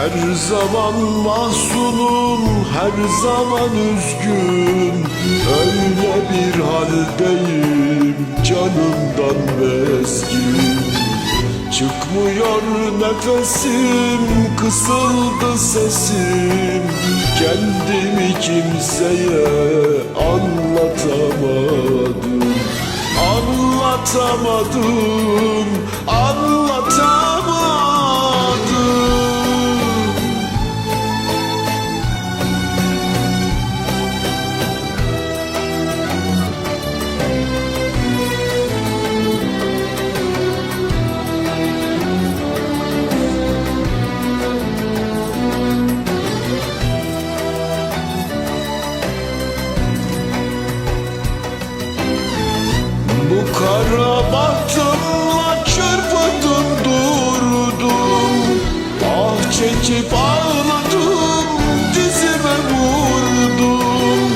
Her zaman mahzunum, her zaman üzgün. Öyle bir haldeyim, canımdan bezgin. Çıkmıyor nefesim, kısıldı sesim. Kendimi kimseye anlatamadım. Anlatamadım, kara bahtımla çırpındım durdum. Ah çekip ağladım dizime vurdum.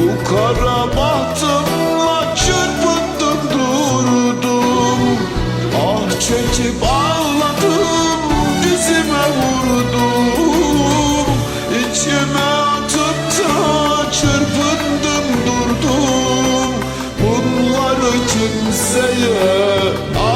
Bu kara bahtımla çırpındım durdum. Ah çekip ağladım dizime vurdum kimseye